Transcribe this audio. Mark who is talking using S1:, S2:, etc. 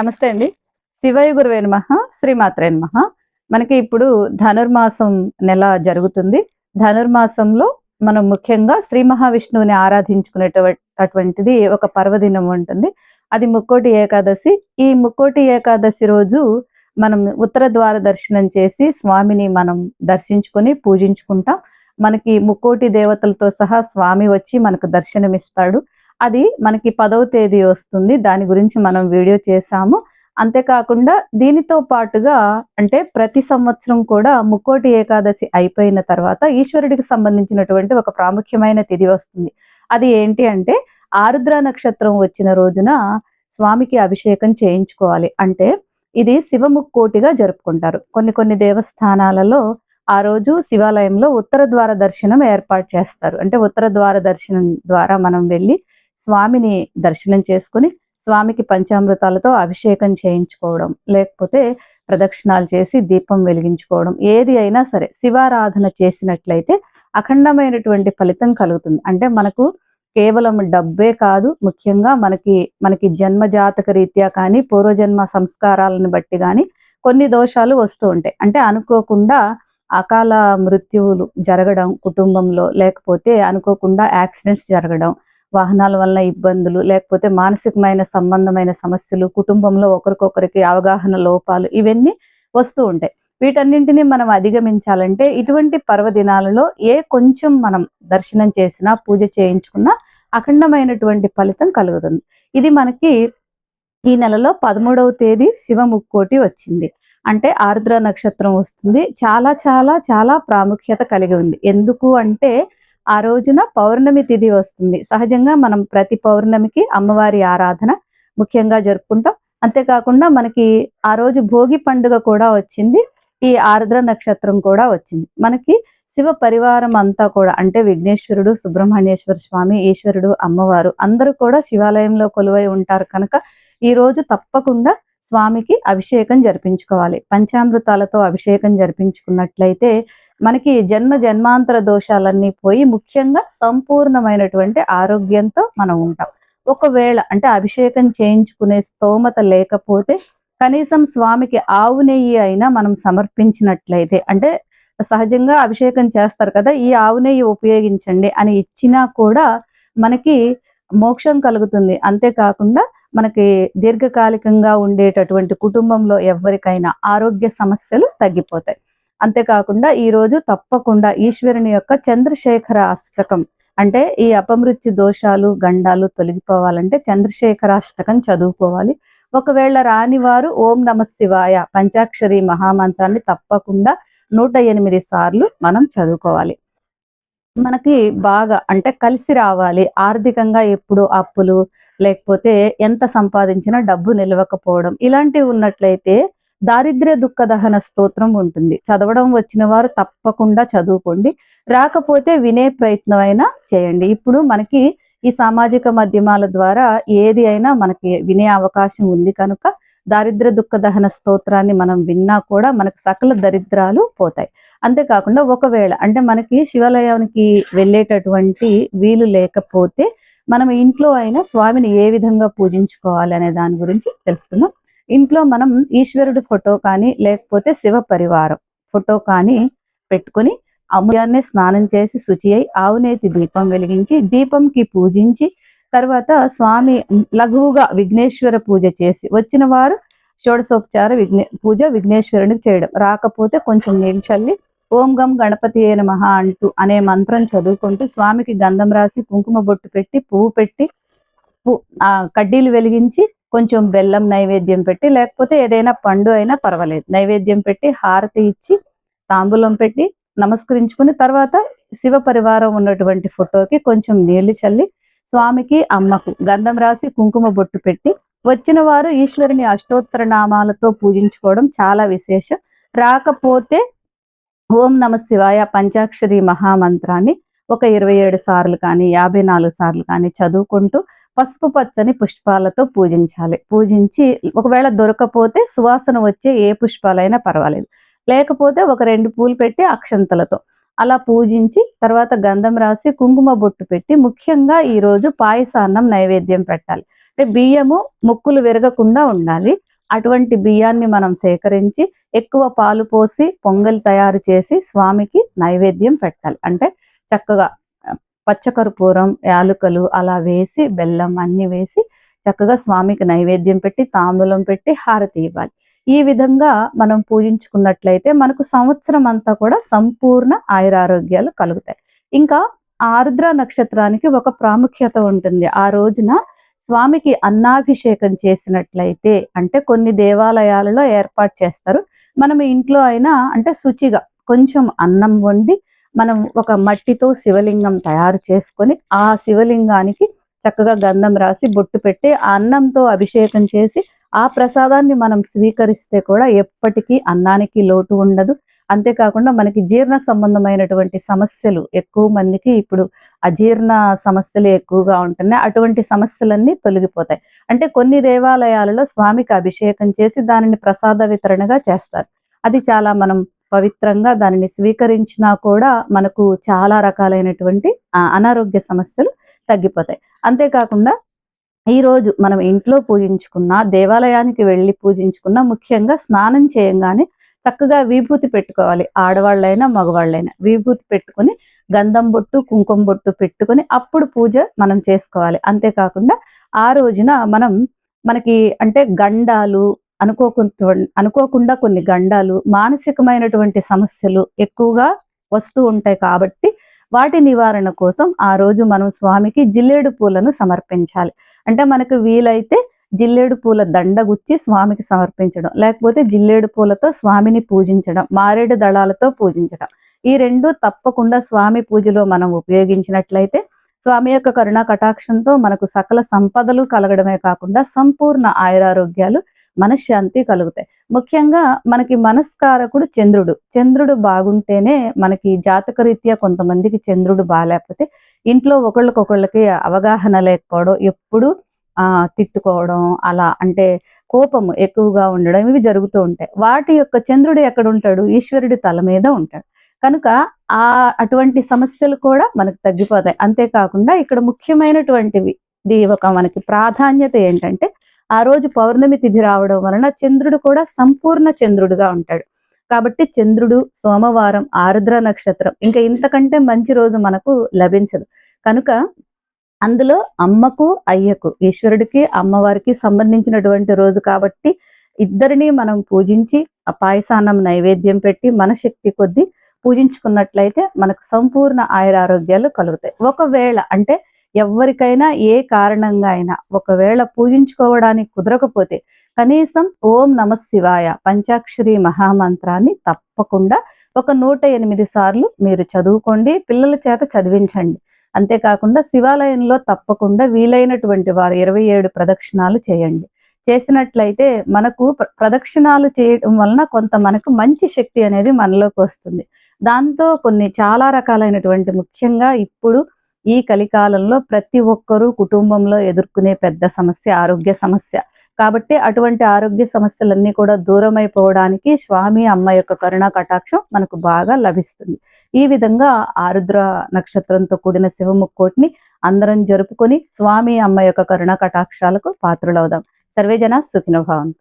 S1: నమస్తే అండి. శివయ గురువే నమ శ్రీమాత్రే నమ. మనకి ఇప్పుడు ధనుర్మాసం నెల జరుగుతుంది. ధనుర్మాసంలో మనం ముఖ్యంగా శ్రీ మహావిష్ణువుని ఆరాధించుకునేటటువంటిది ఒక పర్వదినం ఉంటుంది. అది ముక్కోటి ఏకాదశి. ఈ ముక్కోటి ఏకాదశి రోజు మనం ఉత్తర ద్వార దర్శనం చేసి స్వామిని మనం దర్శించుకొని పూజించుకుంటాం. మనకి ముక్కోటి దేవతలతో సహా స్వామి వచ్చి మనకు దర్శనమిస్తాడు. అది మనకి పదవ తేదీ వస్తుంది. దాని గురించి మనం వీడియో చేసాము అంతేకాకుండా దీనితో పాటుగా అంటే ప్రతి సంవత్సరం కూడా ముక్కోటి ఏకాదశి అయిపోయిన తర్వాత ఈశ్వరుడికి సంబంధించినటువంటి ఒక ప్రాముఖ్యమైన తిథి వస్తుంది. అది ఏంటి అంటే ఆరుద్ర నక్షత్రం వచ్చిన రోజున స్వామికి అభిషేకం చేయించుకోవాలి. అంటే ఇది శివముక్కోటిగా జరుపుకుంటారు. కొన్ని కొన్ని దేవస్థానాలలో ఆ రోజు శివాలయంలో ఉత్తర ద్వార దర్శనం ఏర్పాటు చేస్తారు. అంటే ఉత్తర ద్వార దర్శనం ద్వారా మనం వెళ్ళి స్వామిని దర్శనం చేసుకుని స్వామికి పంచామృతాలతో అభిషేకం చేయించుకోవడం లేకపోతే ప్రదక్షిణాలు చేసి దీపం వెలిగించుకోవడం ఏది అయినా సరే శివారాధన చేసినట్లయితే అఖండమైనటువంటి ఫలితం కలుగుతుంది. అంటే మనకు కేవలం డబ్బే కాదు ముఖ్యంగా మనకి మనకి జన్మ జాతక రీత్యా కానీ పూర్వజన్మ సంస్కారాలను బట్టి కానీ కొన్ని దోషాలు వస్తూ ఉంటాయి. అంటే అనుకోకుండా అకాల మృత్యువులు జరగడం కుటుంబంలో లేకపోతే అనుకోకుండా యాక్సిడెంట్స్ జరగడం వాహనాల వల్ల ఇబ్బందులు లేకపోతే మానసికమైన సంబంధమైన సమస్యలు కుటుంబంలో ఒకరికొకరికి అవగాహన లోపాలు ఇవన్నీ వస్తూ ఉంటాయి. వీటన్నింటినీ మనం అధిగమించాలంటే ఇటువంటి పర్వదినాలలో ఏ కొంచెం మనం దర్శనం చేసినా పూజ చేయించుకున్నా అఖండమైనటువంటి ఫలితం కలుగుతుంది. ఇది మనకి ఈ నెలలో పదమూడవ తేదీ శివముక్కోటి వచ్చింది. అంటే ఆర్ద్ర నక్షత్రం వస్తుంది. చాలా చాలా చాలా ప్రాముఖ్యత కలిగి ఉంది. ఎందుకు అంటే ఆ రోజున పౌర్ణమి తిథి వస్తుంది. సహజంగా మనం ప్రతి పౌర్ణమికి అమ్మవారి ఆరాధన ముఖ్యంగా జరుపుకుంటాం. అంతేకాకుండా మనకి ఆ రోజు భోగి పండుగ కూడా వచ్చింది. ఈ ఆర్ద్ర నక్షత్రం కూడా వచ్చింది. మనకి శివ పరివారం అంతా కూడా అంటే విఘ్నేశ్వరుడు సుబ్రహ్మణ్యేశ్వర స్వామి ఈశ్వరుడు అమ్మవారు అందరూ కూడా శివాలయంలో కొలువై ఉంటారు కనుక ఈ రోజు తప్పకుండా స్వామికి అభిషేకం జరిపించుకోవాలి. పంచామృతాలతో అభిషేకం జరిపించుకున్నట్లయితే మనకి జన్మ జన్మాంతర దోషాలన్నీ పోయి ముఖ్యంగా సంపూర్ణమైనటువంటి ఆరోగ్యంతో మనం ఉంటాం. ఒకవేళ అంటే అభిషేకం చేయించుకునే స్తోమత లేకపోతే కనీసం స్వామికి ఆవు నెయ్యి అయినా మనం సమర్పించినట్లయితే అంటే సహజంగా అభిషేకం చేస్తారు కదా ఈ ఆవు నెయ్యి ఉపయోగించండి అని ఇచ్చినా కూడా మనకి మోక్షం కలుగుతుంది. అంతేకాకుండా మనకి దీర్ఘకాలికంగా ఉండేటటువంటి కుటుంబంలో ఎవరికైనా ఆరోగ్య సమస్యలు తగ్గిపోతాయి. అంతేకాకుండా ఈ రోజు తప్పకుండా ఈశ్వరుని యొక్క చంద్రశేఖర అష్టకం అంటే ఈ అపమృత్యు దోషాలు గండాలు తొలగిపోవాలంటే చంద్రశేఖర అష్టకం చదువుకోవాలి. ఒకవేళ రాని వారు ఓం నమ శివాయ పంచాక్షరి మహామంత్రాన్ని తప్పకుండా నూట ఎనిమిది సార్లు మనం చదువుకోవాలి. మనకి బాగా అంటే కలిసి రావాలి. ఆర్థికంగా ఎప్పుడు అప్పులు లేకపోతే ఎంత సంపాదించినా డబ్బు నిలవకపోవడం ఇలాంటివి ఉన్నట్లయితే దారిద్ర్య దుఃఖ దహన స్తోత్రం ఉంటుంది. చదవడం వచ్చిన వారు తప్పకుండా చదువుకోండి. రాకపోతే వినే ప్రయత్నం అయినా చేయండి. ఇప్పుడు మనకి ఈ సామాజిక మాధ్యమాల ద్వారా ఏది అయినా మనకి వినే అవకాశం ఉంది కనుక దారిద్ర దుఃఖ దహన స్తోత్రాన్ని మనం విన్నా కూడా మనకు సకల దరిద్రాలు పోతాయి. అంతేకాకుండా ఒకవేళ అంటే మనకి శివాలయానికి వెళ్ళేటటువంటి వీలు లేకపోతే మనం ఇంట్లో అయినా స్వామిని ఏ విధంగా పూజించుకోవాలి అనే దాని గురించి తెలుసుకుందాం. ఇంట్లో మనం ఈశ్వరుడి ఫోటో కానీ లేకపోతే శివ పరివారం ఫోటో కానీ పెట్టుకొని అమ్మయాన్ని స్నానం చేసి శుచి అయి ఆవునేతి దీపం వెలిగించి దీపంకి పూజించి తర్వాత స్వామి లఘువుగా విఘ్నేశ్వర పూజ చేసి వచ్చిన వారు షోడశోపచార విఘ్నే పూజ విఘ్నేశ్వరునికి చేయడం. రాకపోతే కొంచెం నీళ్ళు చల్లి ఓం గం గణపతి ఏ మహా అంటూ అనే మంత్రం చదువుకుంటూ స్వామికి గంధం రాసి కుంకుమ బొట్టు పెట్టి పువ్వు పెట్టి పు- కడ్డీలు వెలిగించి కొంచెం బెల్లం నైవేద్యం పెట్టి లేకపోతే ఏదైనా పండు అయినా పర్వాలేదు. నైవేద్యం పెట్టి హారతి ఇచ్చి తాంబూలం పెట్టి నమస్కరించుకుని తర్వాత శివ పరివారం ఉన్నటువంటి ఫోటోకి కొంచెం నీళ్ళు చల్లి స్వామికి అమ్మకు గంధం రాసి కుంకుమ బొట్టు పెట్టి వచ్చిన వారు ఈశ్వరుని అష్టోత్తర నామాలతో పూజించుకోవడం చాలా విశేషం. రాకపోతే ఓం నమ శివాయ పంచాక్షరి మహామంత్రాన్ని ఒక ఇరవై ఏడు సార్లు కానీ యాభై నాలుగు సార్లు కానీ చదువుకుంటూ పసుపు పచ్చని పుష్పాలతో పూజించాలి. పూజించి ఒకవేళ దొరకపోతే సువాసన వచ్చే ఏ పుష్పాలైనా పర్వాలేదు. లేకపోతే ఒక రెండు పూలు పెట్టి అక్షంతలతో అలా పూజించి తర్వాత గంధం రాసి కుంకుమ బొట్టు పెట్టి ముఖ్యంగా ఈరోజు పాయసాన్నం నైవేద్యం పెట్టాలి. అంటే బియ్యము ముక్కులు విరగకుండా ఉండాలి. అటువంటి బియ్యాన్ని మనం సేకరించి ఎక్కువ పాలు పోసి పొంగల్ తయారు చేసి స్వామికి నైవేద్యం పెట్టాలి. అంటే చక్కగా పచ్చకర్పూరం యాలుకలు అలా వేసి బెల్లం అన్ని వేసి చక్కగా స్వామికి నైవేద్యం పెట్టి తాంబూలం పెట్టి హారతి ఇవ్వాలి. ఈ విధంగా మనం పూజించుకున్నట్లయితే మనకు సంవత్సరం అంతా కూడా సంపూర్ణ ఆయురారోగ్యాలు కలుగుతాయి. ఇంకా ఆరుద్ర నక్షత్రానికి ఒక ప్రాముఖ్యత ఉంటుంది. ఆ రోజున స్వామికి అన్నాభిషేకం చేసినట్లయితే అంటే కొన్ని దేవాలయాలలో ఏర్పాటు చేస్తారు. మనం ఇంట్లో అయినా అంటే శుచిగా కొంచెం అన్నం వండి మనం ఒక మట్టితో శివలింగం తయారు చేసుకొని ఆ శివలింగానికి చక్కగా గంధం రాసి బొట్టు పెట్టి ఆ అన్నంతో అభిషేకం చేసి ఆ ప్రసాదాన్ని మనం స్వీకరిస్తే కూడా ఎప్పటికీ అన్నానికి లోటు ఉండదు. అంతేకాకుండా మనకి జీర్ణ సంబంధమైనటువంటి సమస్యలు ఎక్కువ మందికి ఇప్పుడు అజీర్ణ సమస్యలు ఎక్కువగా ఉంటున్నాయి. అటువంటి సమస్యలన్నీ తొలగిపోతాయి. అంటే కొన్ని దేవాలయాలలో స్వామికి అభిషేకం చేసి దానిని ప్రసాద వితరణగా చేస్తారు. అది చాలా మనం పవిత్రంగా దానిని స్వీకరించినా కూడా మనకు చాలా రకాలైనటువంటి అనారోగ్య సమస్యలు తగ్గిపోతాయి. అంతేకాకుండా ఈరోజు మనం ఇంట్లో పూజించుకున్న దేవాలయానికి వెళ్ళి పూజించుకున్న ముఖ్యంగా స్నానం చేయంగానే చక్కగా విభూతి పెట్టుకోవాలి. ఆడవాళ్ళైనా మగవాళ్ళైనా విభూతి పెట్టుకొని గంధం బొట్టు కుంకుమ బొట్టు పెట్టుకొని అప్పుడు పూజ మనం చేసుకోవాలి. అంతేకాకుండా ఆ రోజున మనం మనకి అంటే గండాలు అనుకోకుండా అనుకోకుండా కొన్ని గండాలు మానసికమైనటువంటి సమస్యలు ఎక్కువగా వస్తూ ఉంటాయి కాబట్టి వాటి నివారణ కోసం ఆ రోజు మనం స్వామికి జిల్లేడు పూలను సమర్పించాలి. అంటే మనకు వీలైతే జిల్లేడు పూల దండ గుచ్చి స్వామికి సమర్పించడం లేకపోతే జిల్లేడు పూలతో స్వామిని పూజించడం మారేడు దళాలతో పూజించడం. ఈ రెండు తప్పకుండా స్వామి పూజలో మనం ఉపయోగించినట్లయితే స్వామి యొక్క కరుణా కటాక్షంతో మనకు సకల సంపదలు కలగడమే కాకుండా సంపూర్ణ ఆయురారోగ్యాలు మనశ్శాంతి కలుగుతాయి. ముఖ్యంగా మనకి మనస్కారకుడు చంద్రుడు. చంద్రుడు బాగుంటేనే మనకి జాతకరీత్యా కొంతమందికి చంద్రుడు బాగాలేకపోతే ఇంట్లో ఒకళ్ళకొకళ్ళకి అవగాహన లేకపోవడం ఎప్పుడు ఆ తిట్టుకోవడం అలా అంటే కోపము ఎక్కువగా ఉండడం ఇవి జరుగుతూ ఉంటాయి. వాటి యొక్క చంద్రుడు ఎక్కడ ఉంటాడు ఈశ్వరుడి తల మీద ఉంటాడు. కనుక ఆ అటువంటి సమస్యలు కూడా మనకు తగ్గిపోతాయి. అంతేకాకుండా ఇక్కడ ముఖ్యమైనటువంటివి ఇది ఒక మనకి ప్రాధాన్యత ఏంటంటే ఆ రోజు పౌర్ణమి తిథి రావడం వలన చంద్రుడు కూడా సంపూర్ణ చంద్రుడుగా ఉంటాడు. కాబట్టి చంద్రుడు సోమవారం ఆరుద్ర నక్షత్రం ఇంకా ఇంతకంటే మంచి రోజు మనకు లభించదు. కనుక అందులో అమ్మకు అయ్యకు ఈశ్వరుడికి అమ్మవారికి సంబంధించినటువంటి రోజు కాబట్టి ఇద్దరిని మనం పూజించి ఆ పాయసాన్నం నైవేద్యం పెట్టి మన శక్తి కొద్దీ పూజించుకున్నట్లయితే మనకు సంపూర్ణ ఆయురారోగ్యాలు కలుగుతాయి. ఒకవేళ అంటే ఎవరికైనా ఏ కారణంగా అయినా ఒకవేళ పూజించుకోవడానికి కుదరకపోతే కనీసం ఓం నమ శివాయ పంచాక్షరి మహామంత్రాన్ని తప్పకుండా ఒక నూట ఎనిమిది సార్లు మీరు చదువుకోండి పిల్లల చేత చదివించండి. అంతేకాకుండా శివాలయంలో తప్పకుండా వీలైనటువంటి వారు ఇరవై ఏడు ప్రదక్షిణాలు చేయండి. చేసినట్లయితే మనకు ప్ర- ప్రదక్షిణాలు చేయడం వలన కొంత మనకు మంచి శక్తి అనేది మనలోకి వస్తుంది. దాంతో కొన్ని చాలా రకాలైనటువంటి ముఖ్యంగా ఇప్పుడు ఈ కలికాలంలో ప్రతి ఒక్కరూ కుటుంబంలో ఎదుర్కొనే పెద్ద సమస్య ఆరోగ్య సమస్య. కాబట్టి అటువంటి ఆరోగ్య సమస్యలన్నీ కూడా దూరం అయిపోవడానికి స్వామి అమ్మ యొక్క కరుణా కటాక్షం మనకు బాగా లభిస్తుంది. ఈ విధంగా ఆరుద్ర నక్షత్రంతో కూడిన శివముక్కోటిని అందరం జరుపుకొని స్వామి అమ్మ యొక్క కరుణా కటాక్షాలకు పాత్రులవుదాం. సర్వేజన సుఖినభావంతు